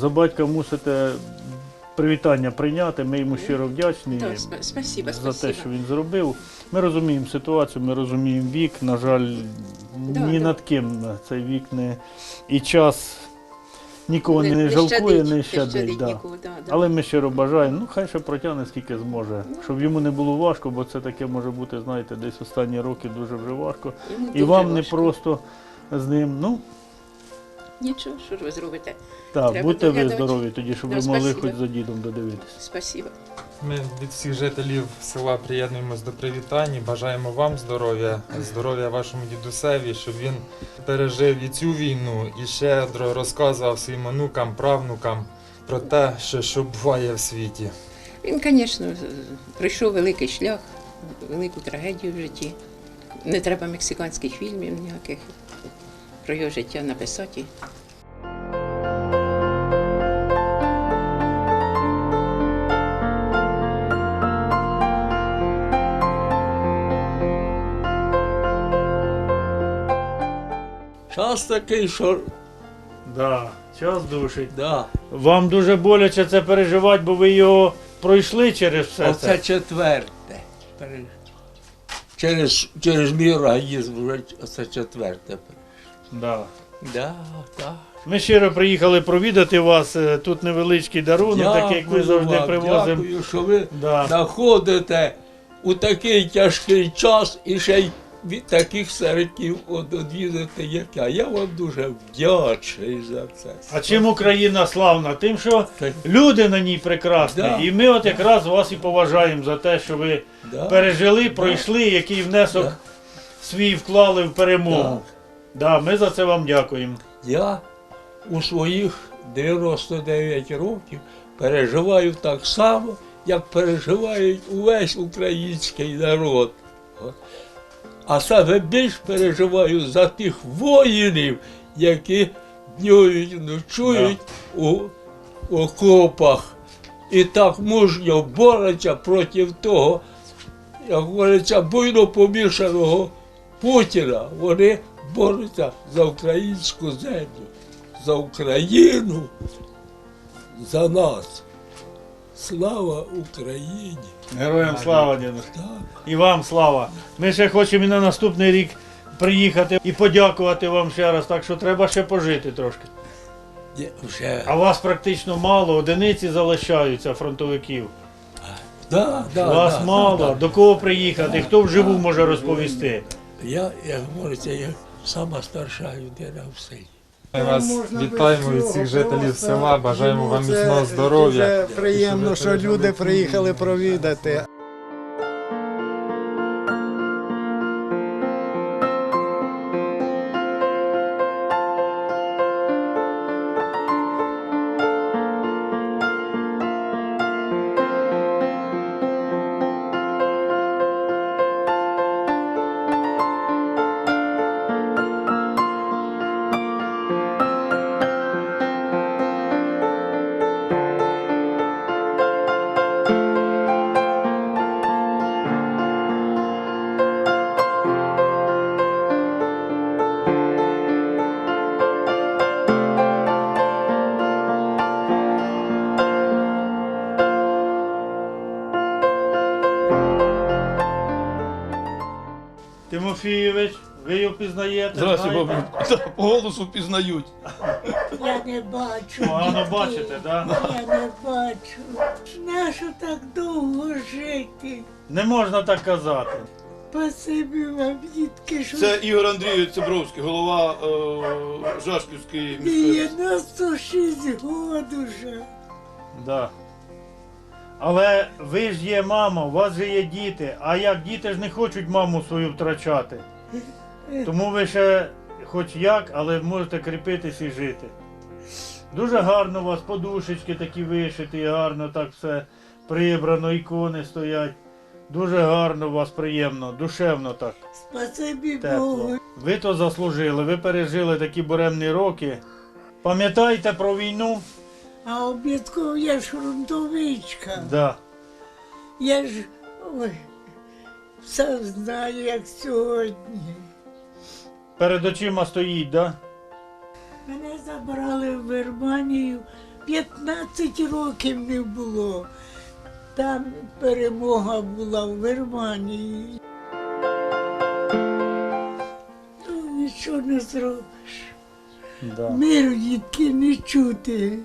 за батька мусите привітання прийняти. Ми йому щиро вдячні сп- спасибо, за те, що він зробив. Ми розуміємо ситуацію, ми розуміємо вік. На жаль, Да, ні да. над ким цей вік не і час нікого не, Не- жалкує, не щадить. Да. нікого, да, да. Але ми щиро бажаємо, ну хай ще протягне скільки зможе, щоб йому не було важко, бо це таке може бути, знаєте, десь останні роки дуже вже важко. Йому І дуже вам не просто з ним. Ну, Нічого, що ж ви зробите? так, Треба будьте ви здорові тоді, щоб Да, ви могли спасибо. хоч за дідом додивитися. Спасибо. Ми від всіх жителів села приєднуємось до привітань. і Бажаємо вам здоров'я, здоров'я вашому дідусеві, щоб він пережив і цю війну і щедро розказував своїм онукам, правнукам про те, що, що буває в світі. Він, звісно, пройшов великий шлях, велику трагедію в житті. Не треба мексиканських фільмів ніяких про його життя написати. Час такий, що Да, час душить. да. Вам дуже боляче це переживати, бо ви його пройшли через все Оце це. четверте. Пере- Через, через мій організм вже оце четверте. Да. Да, да. Ми щиро приїхали провідати вас. е, Тут невеличкий дарунок, такий як ми завжди вам, привозимо. Дякую, що ви Да. знаходите у такий тяжкий час і ще й від таких середків одвідати, як я. Я вам дуже вдячний за це. А чим Україна славна? Тим, що Так. люди на ній прекрасні. Да. І ми от якраз вас і поважаємо за те, що ви Да. пережили, пройшли, який внесок Да. свій вклали в перемогу. Так. Да, ми за це вам дякуємо. Я у своїх 99 років переживаю так само, як переживає увесь український народ. А саме більш переживаю за тих воїнів, які днюють, ночують у окопах і так мужньо борються проти того, як говориться, буйно помішаного Путіна. Вони борються за українську землю, за Україну, за нас. Слава Україні! Героям слава, дідусь. І вам слава. Ми ще хочемо і на наступний рік приїхати і подякувати вам ще раз. Так що треба ще пожити трошки. Вже. А вас практично мало, одиниці залишаються фронтовиків. Да, да, вас да, мало. да, да. До кого приїхати? Хто вживу може розповісти? Я, як говориться, я сама старша людина в селі. Ми вас вітаємо від всіх жителів села, бажаємо вам Йому міцного здоров'я. Приємно, що люди приїхали провідати. Тимофійович, ви його пізнаєте? Здрасте, знаєте? бабу. Та, По голосу пізнають. Я не бачу. Погано дітей. бачите, да? Я не бачу. Нащо так довго жити? Не можна так казати. Спасибі вам, дітки, що Це Ігор Андрійович Цибровський, голова е, Жашківської міської. 96 год уже. Да. Але ви ж є мама, у вас же є діти. А як діти ж не хочуть маму свою втрачати. Тому ви ще хоч як, але можете кріпитись і жити. Дуже гарно у вас подушечки такі вишиті, гарно так все прибрано, ікони стоять. Дуже гарно у вас приємно, душевно так, Спасибі тепло. Богу. Ви то заслужили, ви пережили такі буремні роки. Пам'ятаєте про війну? А обідков я ж фронтовичка. Да. Я ж ой, все знаю, як сьогодні. Перед очима стоїть, да? Мене забрали в Германію в 15 років не було. Там перемога була в Германії. Ну, нічого не зробиш. Миру, дітки, не чути.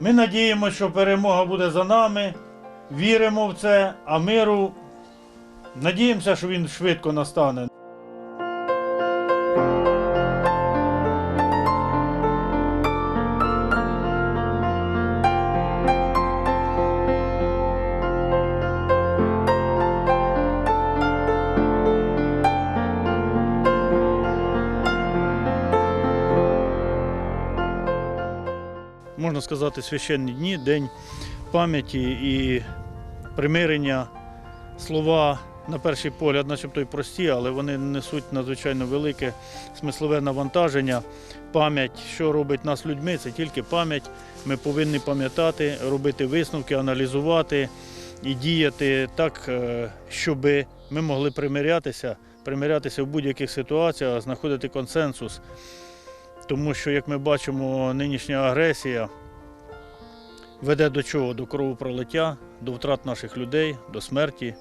Ми надіємося, що перемога буде за нами, віримо в це, а миру надіємося, що він швидко настане. Сказати, священні дні, день пам'яті і примирення. Слова на перший погляд, начебто й прості, але вони несуть надзвичайно велике смислове навантаження. Пам'ять, що робить нас людьми, це тільки пам'ять. Ми повинні пам'ятати, робити висновки, аналізувати і діяти так, е, щоб ми могли примирятися, примирятися в будь-яких ситуаціях, знаходити консенсус. Тому що, як ми бачимо, нинішня агресія веде до чого? До кровопролиття, до втрат наших людей, до смерті,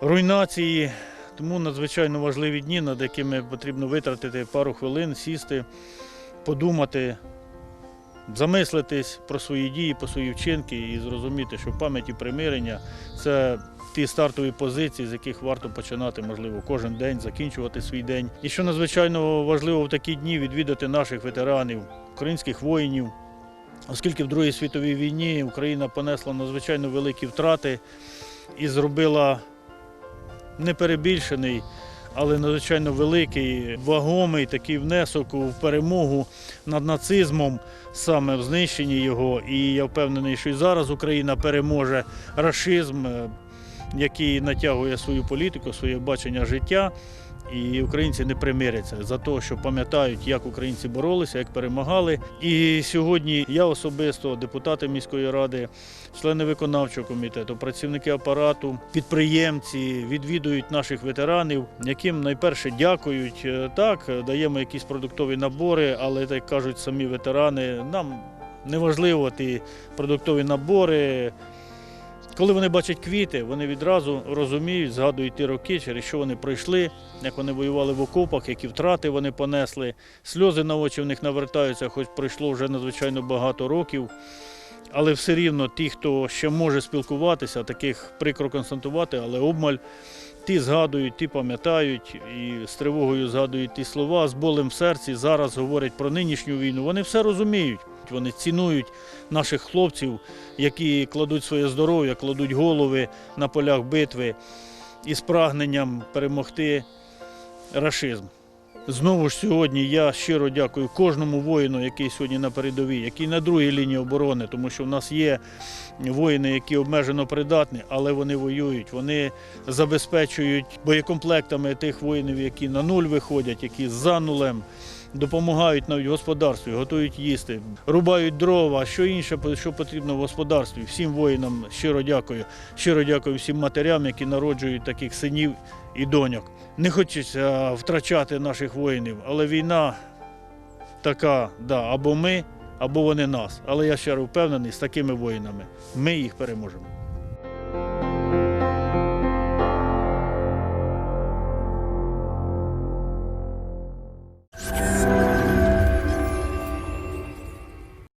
руйнації. Тому надзвичайно важливі дні, над якими потрібно витратити пару хвилин, сісти, подумати, замислитись про свої дії, про свої вчинки і зрозуміти, що пам'ять і примирення це ті стартові позиції, з яких варто починати, можливо, кожен день, закінчувати свій день. І що надзвичайно важливо в такі дні відвідати наших ветеранів, українських воїнів. Оскільки в Другій світовій війні Україна понесла надзвичайно великі втрати і зробила неперебільшений, але надзвичайно великий, вагомий такий внесок у перемогу над нацизмом, саме в знищенні його. І я впевнений, що і зараз Україна переможе рашизм, е, який натягує свою політику, своє бачення життя. І українці не примиряться за те, що пам'ятають, як українці боролися, як перемагали. І сьогодні я особисто, депутати міської ради, члени виконавчого комітету, працівники апарату, підприємці відвідують наших ветеранів, яким найперше дякують. Е, Так, даємо якісь продуктові набори, але так кажуть самі ветерани, нам не важливо ті продуктові набори. Коли вони бачать квіти, вони відразу розуміють, згадують ті роки, через що вони пройшли, як вони воювали в окопах, які втрати вони понесли. Сльози на очі в них навертаються, хоч пройшло вже надзвичайно багато років. Але все рівно ті, хто ще може спілкуватися, таких прикро констатувати, але обмаль, ті згадують, ті пам'ятають і з тривогою згадують ті слова, з болем в серці зараз говорять про нинішню війну. Вони все розуміють. Вони цінують наших хлопців, які кладуть своє здоров'я, кладуть голови на полях битви із прагненням перемогти рашизм. Знову ж сьогодні я щиро дякую кожному воїну, який сьогодні на передовій, який на другій лінії оборони, тому що в нас є воїни, які обмежено придатні, але вони воюють. Вони забезпечують боєкомплектами тих воїнів, які на нуль виходять, які за нулем. Допомагають навіть господарстві, готують їсти, рубають дрова, що інше, що потрібно в господарстві. Всім воїнам щиро дякую. Щиро дякую всім матерям, які народжують таких синів і доньок. Не хочеться втрачати наших воїнів, але війна така, да, або ми, або вони нас. Але я ще впевнений, з такими воїнами ми їх переможемо.